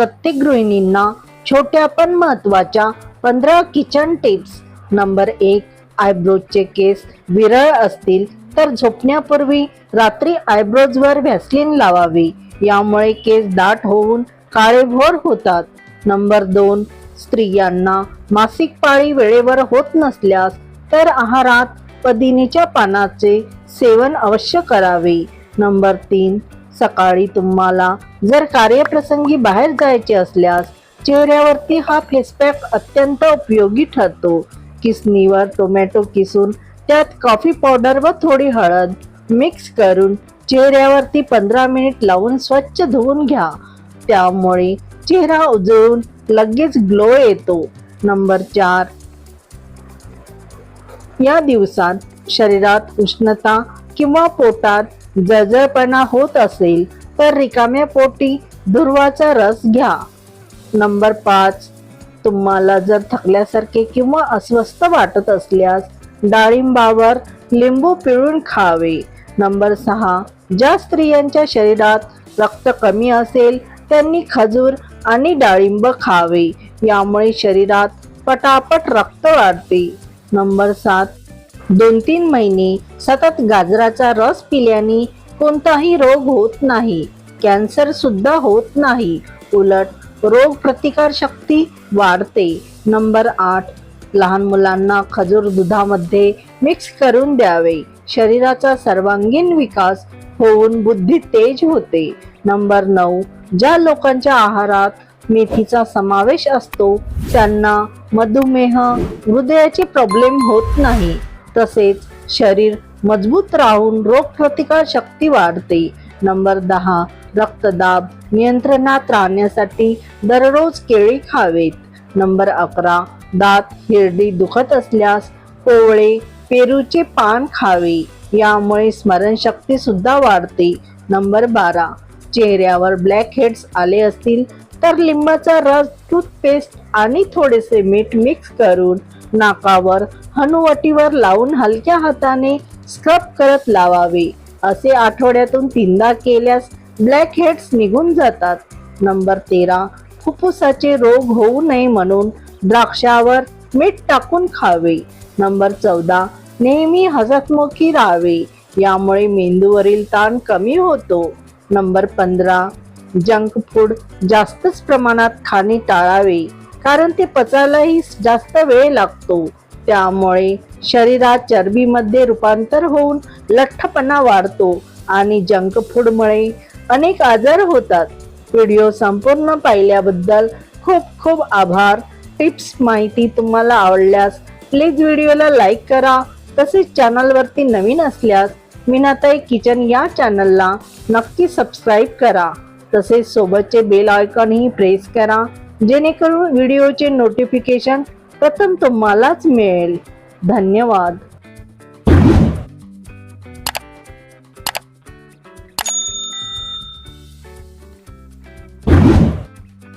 प्रत्येक गृहिणींना छोट्या पण महत्त्वाच्या पंधरा किचन टिप्स. नंबर एक आयब्रोजचे केस विरळ असतील तर झोपण्यापूर्वी रात्री आयब्रोजवर व्हॅसलिन लावावी. यामुळे केस दाट होऊन काळेभोर होतात. नंबर दोन स्त्रियांना मासिक पाळी वेळेवर होत नसल्यास तर आहारात पदिनीच्या पानाचे सेवन अवश्य करावे. नंबर तीन सकाळी तुम्हाला जर कार्यप्रसंगी बाहेर जायचे असल्यास चेहऱ्यावरती हा फेसपॅक अत्यंत उपयोगी ठरतो. किसनीवर टोमॅटो किसून त्यात कॉफी पावडर व थोडी हळद मिक्स करून चेहऱ्यावरती पंधरा मिनिट लावून स्वच्छ धुवून घ्या. त्यामुळे चेहरा उजळून लगेच ग्लो येतो. नंबर चार. या दिवसात शरीरात उष्णता किंवा पोटात जळजळपणा होत असेल तर रिकाम्या पोटी दुर्वाचा रस घ्या. नंबर पाच. तुम्हाला जर थकल्यासारखे किंवा अस्वस्थ वाटत असल्यास डाळिंबावर लिंबू पिळून खावे. नंबर सहा. ज्या स्त्रियांच्या शरीरात रक्त कमी असेल त्यांनी खजूर आणि डाळिंब खावे. यामुळे शरीरात पटापट रक्त वाढते. नंबर सात. दोन तीन महिने सतत गाजराचा रस पिल्याने कोणताही रोग होत नाही. कॅन्सर सुद्धा होत नाही. उलट रोग प्रतिकार शक्ती वाढते. नंबर आठ लहान मुलांना खजूर दुधामध्ये मिक्स करून द्यावे. शरीराचा सर्वांगीण विकास होऊन बुद्धी तेज होते. नंबर नऊ ज्या लोकांच्या आहारात मेथीचा समावेश असतो त्यांना मधुमेह हृदयाचे प्रॉब्लेम होत नाही. तसेच शरीर मजबूत राहून रोगप्रतिकार शक्ती वाढते. नंबर दहा रक्तदाब नियंत्रणात राहण्यासाठी दररोज केळी खावेत. नंबर अकरा दात हिरडी दुखत असल्यास कोवळे पेरूचे पान खावे. यामुळे स्मरणशक्ती सुद्धा वाढते. नंबर बारा चेहऱ्यावर ब्लॅक हेड्स आले असतील तर लिंबाचा रस टूथपेस्ट आणि थोडेसे मीठ मिक्स करून नाकावर हनुवटीवर लावून हलक्या हाताने स्क्रब करत लावावे. असे आठवड्यातून तीनदा केल्यास ब्लॅक हेड्स निघून जातात. नंबर तेरा फुफ्फुसाचे रोग होऊ नये म्हणून द्राक्षावर मीठ टाकून खावे. नंबर चौदा नेहमी हसतमुखी राहावे. यामुळे मेंदूवरील ताण कमी होतो. नंबर पंधरा जंक फूड जास्तच प्रमाणात खाणे टाळावे. कारण ते पचायलाही जास्त वेळ लागतो. त्यामुळे शरीरात चरबीमध्ये रूपांतर होऊन लठ्ठपणा वाढतो आणि जंक फूडमुळे अनेक आजार होतात. व्हिडिओ संपूर्ण पाहिल्याबद्दल खूप खूप आभार. टिप्स माहिती तुम्हाला आवडल्यास प्लीज व्हिडिओला लाईक करा. तसेच चॅनलवरती नवीन असल्यास मीनाताई किचन या चॅनलला नक्की सबस्क्राईब करा. तसेच सोबतचे बेल आयकॉनही प्रेस करा. जेणेकरून व्हिडिओचे नोटिफिकेशन प्रथम तुम्हालाच मिळेल. धन्यवाद.